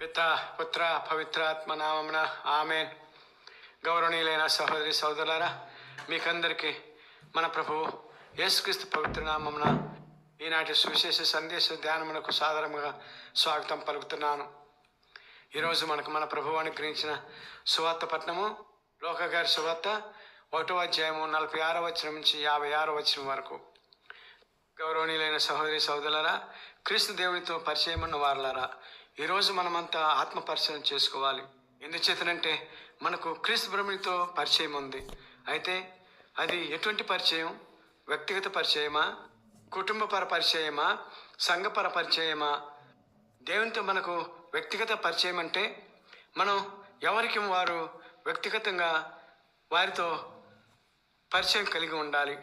పిత పుత్ర పవిత్రాత్మ నామమున ఆమె గౌరవనీయులైన సహోదరి సహోదరులారా మీకందరికీ మన ప్రభువు యేసుక్రీస్తు పవిత్ర నామమున ఈనాటి సువిశేష సందేశ ధ్యానమునకు సాధారణంగా స్వాగతం పలుకుతున్నాను. ఈరోజు మనకు మన ప్రభువు అనుగ్రహించిన సువార్త పట్నము లోకగారి సువార్త ఒకటో అధ్యాయము నలభై ఆరో వచ్చిన నుంచి యాభై ఆరో వచ్చిన వరకు. గౌరవనీయులైన సహోదరి సహోదరులారా క్రీస్తు దేవునితో పరిచయం ఉన్న వారులారా ఈరోజు మనమంతా ఆత్మ పరిచయం చేసుకోవాలి. ఎందుచేతనంటే మనకు క్రీస్తు బ్రహ్మనితో పరిచయం ఉంది. అయితే అది ఎటువంటి పరిచయం? వ్యక్తిగత పరిచయమా? కుటుంబపర పరిచయమా? సంఘపర పరిచయమా? దేవునితో మనకు వ్యక్తిగత పరిచయం అంటే మనం ఎవరికి వారు వ్యక్తిగతంగా వారితో పరిచయం కలిగి ఉండాలి.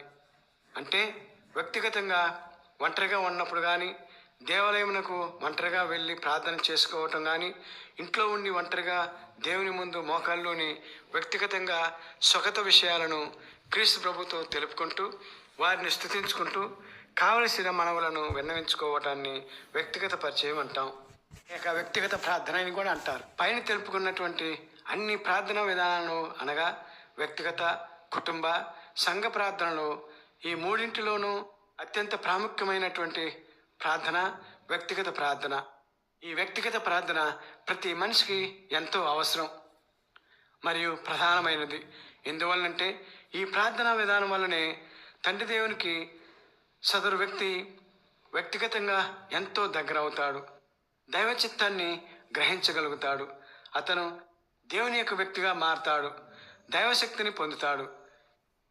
అంటే వ్యక్తిగతంగా ఒంటరిగా ఉన్నప్పుడు కానీ దేవాలయమునకు ఒంటరిగా వెళ్ళి ప్రార్థన చేసుకోవటం కానీ ఇంట్లో ఉండి ఒంటరిగా దేవుని ముందు మోకాల్లోని వ్యక్తిగతంగా స్వగత విషయాలను క్రీస్తు ప్రభుతో తెలుపుకుంటూ వారిని స్థుతించుకుంటూ కావలసిన మనవులను విన్నవించుకోవటాన్ని వ్యక్తిగత పరిచయం అంటాం. ఇక వ్యక్తిగత ప్రార్థన అని కూడా అంటారు. పైన తెలుపుకున్నటువంటి అన్ని ప్రార్థన విధానాలను అనగా వ్యక్తిగత కుటుంబ సంఘ ప్రార్థనలు ఈ మూడింటిలోనూ అత్యంత ప్రాముఖ్యమైనటువంటి ప్రార్థన వ్యక్తిగత ప్రార్థన. ఈ వ్యక్తిగత ప్రార్థన ప్రతి మనిషికి ఎంతో అవసరం. మరియు ప్రధానమైనది. ఎందువల్లంటే ఈ ప్రార్థనా విధానం వల్లనే తండ్రి దేవునికి సదరు వ్యక్తి వ్యక్తిగతంగా ఎంతో దగ్గర అవుతాడు దైవ చిత్తాన్ని గ్రహించగలుగుతాడు. అతను దేవుని యొక్క వ్యక్తిగా మారతాడు. దైవశక్తిని పొందుతాడు.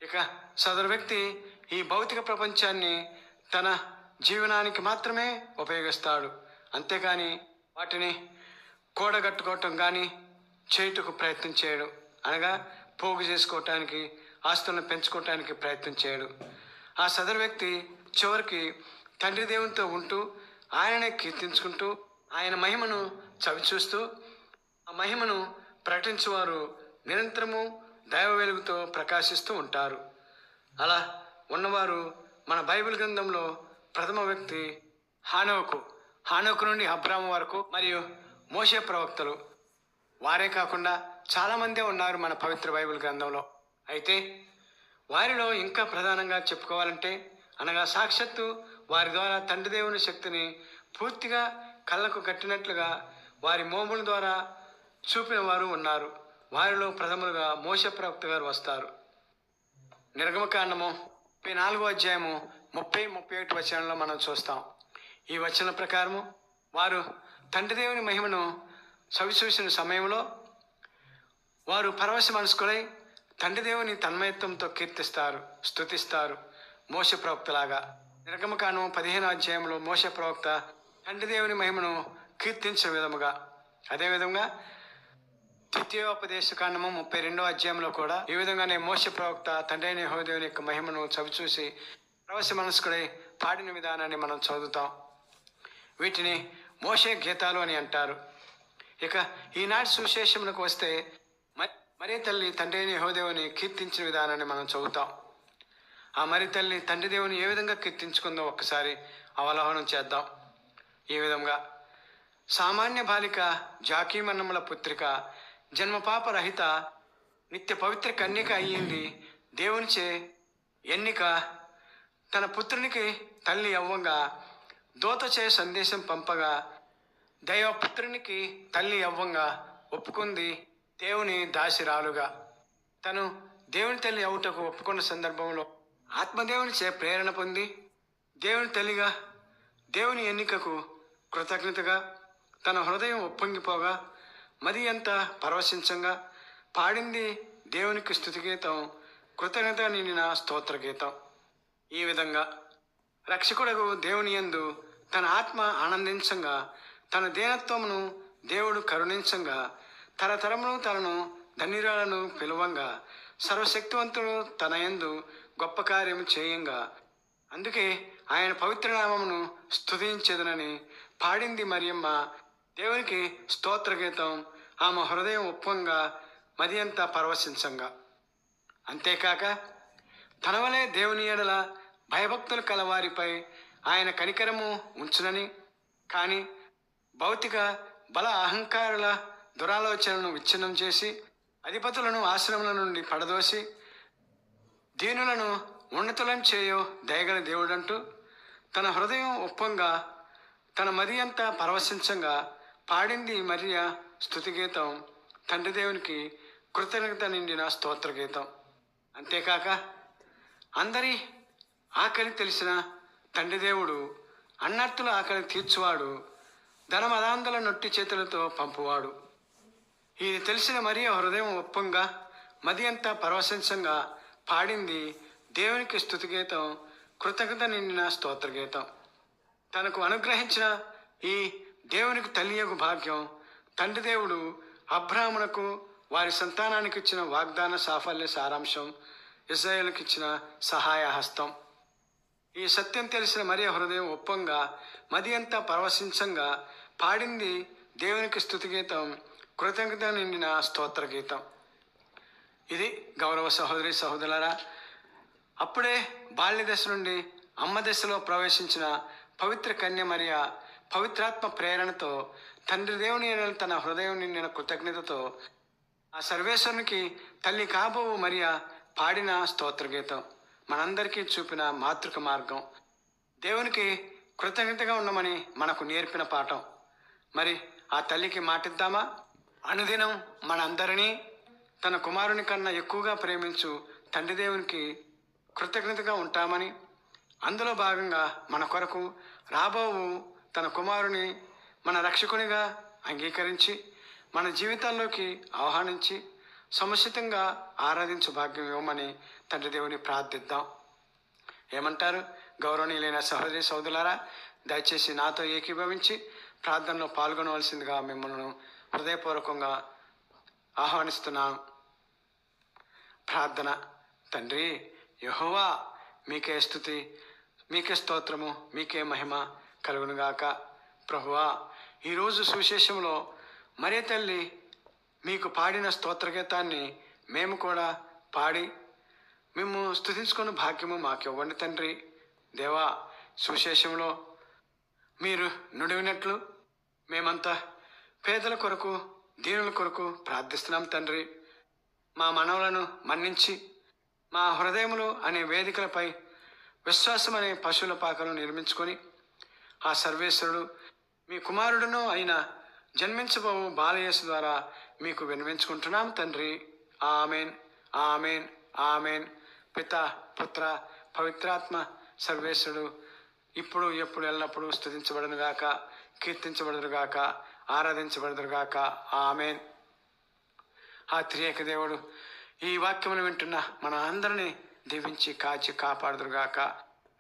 ఇక సదరు వ్యక్తి ఈ భౌతిక ప్రపంచాన్ని తన జీవనానికి మాత్రమే ఉపయోగిస్తాడు. అంతేకాని వాటిని కూడగట్టుకోవటం కానీ చేయుటకు ప్రయత్నం చేయడు. అనగా పోగు చేసుకోవటానికి ఆస్తులను పెంచుకోవటానికి ప్రయత్నం చేయడు. ఆ సదరు వ్యక్తి చివరికి తండ్రి దేవునితో ఉంటూ ఆయననే కీర్తించుకుంటూ ఆయన మహిమను చవిచూస్తూ ఆ మహిమను ప్రకటించువారు నిరంతరము దైవ వెలుగుతో ప్రకాశిస్తూ ఉంటారు. అలా ఉన్నవారు మన బైబిల్ గ్రంథంలో ప్రథమ వ్యక్తి హానోకు. హానోకు నుండి అబ్రాము వరకు మరియు మోషే ప్రవక్తలు. వారే కాకుండా చాలామందే ఉన్నారు మన పవిత్ర బైబిల్ గ్రంథంలో. అయితే వారిలో ఇంకా ప్రధానంగా చెప్పుకోవాలంటే అనగా సాక్షాత్తు వారి ద్వారా తండ్రి దేవుని శక్తిని పూర్తిగా కళ్ళకు కట్టినట్లుగా వారి మోముల ద్వారా చూపిన వారు ఉన్నారు. వారిలో ప్రథములుగా మోస ప్రవక్త గారు వస్తారు. నిర్గమకాండము ముప్పై నాలుగో అధ్యాయము ముప్పై ముప్పై ఒకటి వచనంలో మనం చూస్తాం. ఈ వచన ప్రకారము వారు తండ్రి దేవుని మహిమను చవిచూసిన సమయంలో వారు పరవశ మనసుకులై తండ్రి దేవుని తన్మయత్వంతో కీర్తిస్తారు స్తుతిస్తారు. మోస ప్రవక్తలాగా. నిర్గమకాండం పదిహేను అధ్యాయంలో మోస ప్రవక్త తండ్రి దేవుని మహిమను కీర్తించే విధముగా. అదేవిధంగా ద్వితీయోపదేశ కాండము ముప్పై రెండో అధ్యాయంలో కూడా ఈ విధంగానే మోస ప్రవక్త తండ్రి అయిన యొక్క మహిమను చవిచూసి ప్రవశ మనస్కుడై పాడిన విధానాన్ని మనం చదువుతాం. వీటిని మోషే గీతాలు అని అంటారు. ఇక ఈనాటి సువిశేషములకు వస్తే మరి మరీ తల్లి తండ్రి అయిన కీర్తించిన విధానాన్ని మనం చదువుతాం. ఆ మరి తల్లి తండ్రి దేవుని ఏ విధంగా కీర్తించుకుందో ఒక్కసారి అవలోహనం చేద్దాం. ఈ విధంగా సామాన్య బాలిక జాకీమన్నముల పుత్రిక జన్మపాప రహిత నిత్య పవిత్ర కన్యక అయ్యింది దేవునిచే ఎన్నిక తన పుత్రునికి తల్లి అవ్వంగా దోతచే సందేశం పంపగా దైవపుత్రునికి తల్లి అవ్వంగా ఒప్పుకుంది దేవుని దాసిరాలుగా. తను దేవుని తల్లి అవుటకు ఒప్పుకున్న సందర్భంలో ఆత్మదేవుని చే ప్రేరణ పొంది దేవుని తల్లిగా దేవుని ఎన్నికకు కృతజ్ఞతగా తన హృదయం ఒప్పొంగిపోగా మరి అంత పరవశించంగా పాడింది దేవునికి స్థుతిగీతం కృతజ్ఞత నిండిన స్తోత్ర గీతం ఈ విధంగా రక్షకుడకు దేవుని యందు తన ఆత్మ ఆనందించంగా తన దేనత్వమును దేవుడు కరుణించంగా తరతరమును తనను ధన్యురాలను పిలువంగా సర్వశక్తివంతుడు తన యందు గొప్ప కార్యము చేయంగా. అందుకే ఆయన పవిత్ర నామమును పాడింది మరియమ్మ. దేవునికి స్తోత్రగీతం ఆమె హృదయం ఉప్పంగా మరింత పరవశించంగా. అంతేకాక తన వలె దేవుని ఎడల భయభక్తులు కలవారిపై ఆయన కనికరము ఉంచునని. కానీ భౌతిక బల అహంకారుల దురాలోచనను విచ్ఛిన్నం చేసి అధిపతులను ఆశ్రముల నుండి పడదోసి దీనులను ఉన్నతులం చేయు దయగల దేవుడంటూ తన హృదయం ఒప్పంగా తన మది అంతా పరవశించంగా పాడింది మరియ స్థుతి గీతం తండ్రి దేవునికి కృతజ్ఞత నిండిన స్తోత్రగీతం. అంతేకాక అందరి ఆకలి తెలిసిన తండ్రి దేవుడు అన్నర్తుల ఆకలి తీర్చువాడు ధనమదాంధల నొట్టి చేతులతో పంపువాడు. ఇది తెలిసిన మరియు హృదయం ఒప్పంగా మది అంతా పరవశంసంగా పాడింది దేవునికి స్థుతి గీతం కృతజ్ఞత నిండిన స్తోత్ర గీతం తనకు అనుగ్రహించిన ఈ దేవునికి తల్లియగు భాగ్యం తండ్రి దేవుడు అబ్రాహ్మణకు వారి సంతానానికి ఇచ్చిన వాగ్దాన సాఫల్య సారాంశం ఇజ్రాయేల్కి ఇచ్చిన సహాయ హస్తం. ఈ సత్యం తెలిసిన మరియ హృదయం ఒప్పంగా మది అంతా పరవశించంగా పాడింది దేవునికి స్థుతి గీతం కృతజ్ఞత నిండిన స్తోత్ర గీతం. ఇది గౌరవ సహోదరి సహోదరులారా అప్పుడే బాల్య దశ నుండి అమ్మ దశలో ప్రవేశించిన పవిత్ర కన్య మరియ పవిత్రాత్మ ప్రేరణతో తండ్రి దేవుని తన హృదయం నిండిన కృతజ్ఞతతో ఆ సర్వేశ్వరునికి తల్లి కాబోవు మరియ పాడిన స్తోత్ర గీతం. మనందరికీ చూపిన మాతృక మార్గం. దేవునికి కృతజ్ఞతగా ఉండమని మనకు నేర్పిన పాఠం. మరి ఆ తల్లికి మాటిద్దామా? అనుదినం మనందరినీ తన కుమారుని కన్నా ఎక్కువగా ప్రేమించు తండ్రి దేవునికి కృతజ్ఞతగా ఉంటామని అందులో భాగంగా మన కొరకు రాబోవు తన కుమారుని మన రక్షకునిగా అంగీకరించి మన జీవితాల్లోకి ఆహ్వానించి సముచితంగా ఆరాధించు భాగ్యం ఇవ్వమని తండ్రి దేవుని ప్రార్థిద్దాం. ఏమంటారు? గౌరవనీయులైన సహోదరి సోదరులారా దయచేసి నాతో ఏకీభవించి ప్రార్థనలో పాల్గొనవలసిందిగా మిమ్మల్ని హృదయపూర్వకంగా ఆహ్వానిస్తున్నాను ప్రార్థన తండ్రి యహోవా మీకే స్థుతి మీకే స్తోత్రము మీకే మహిమ కలుగునుగాక. ప్రభువా ఈరోజు సువిశేషంలో మరే తల్లి మీకు పాడిన స్తోత్రగీతాన్ని మేము కూడా పాడి మేము స్థుతించుకున్న భాగ్యము మాకు ఇవ్వండి తండ్రి. దేవా సువిశేషంలో మీరు నుడివినట్లు మేమంతా పేదల కొరకు దీనుల కొరకు ప్రార్థిస్తున్నాం తండ్రి. మా మనవులను మన్నించి మా హృదయములు అనే వేదికలపై విశ్వాసం అనే పశువుల పాకలను నిర్మించుకొని ఆ సర్వేశ్వరుడు మీ కుమారుడును అయిన జన్మించబో బాలయేసు ద్వారా మీకు విన్నవించుకుంటున్నాం తండ్రి. Amen amen amen. పిత పుత్ర పవిత్రాత్మ సర్వేశ్వరుడు ఇప్పుడు ఎప్పుడు ఎల్లప్పుడూ స్థుతించబడనుగాక గాక కీర్తించబడదు ఆమెన్. ఆ త్రియేక దేవుడు ఈ వాక్యమును వింటున్న మన అందరినీ దీవించి కాచి కాపాడుదురుగాక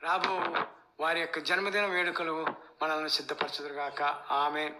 రాబో వారి యొక్క జన్మదిన వేడుకలు మనల్ని సిద్ధపరచుదురుగాక ఆమెన్.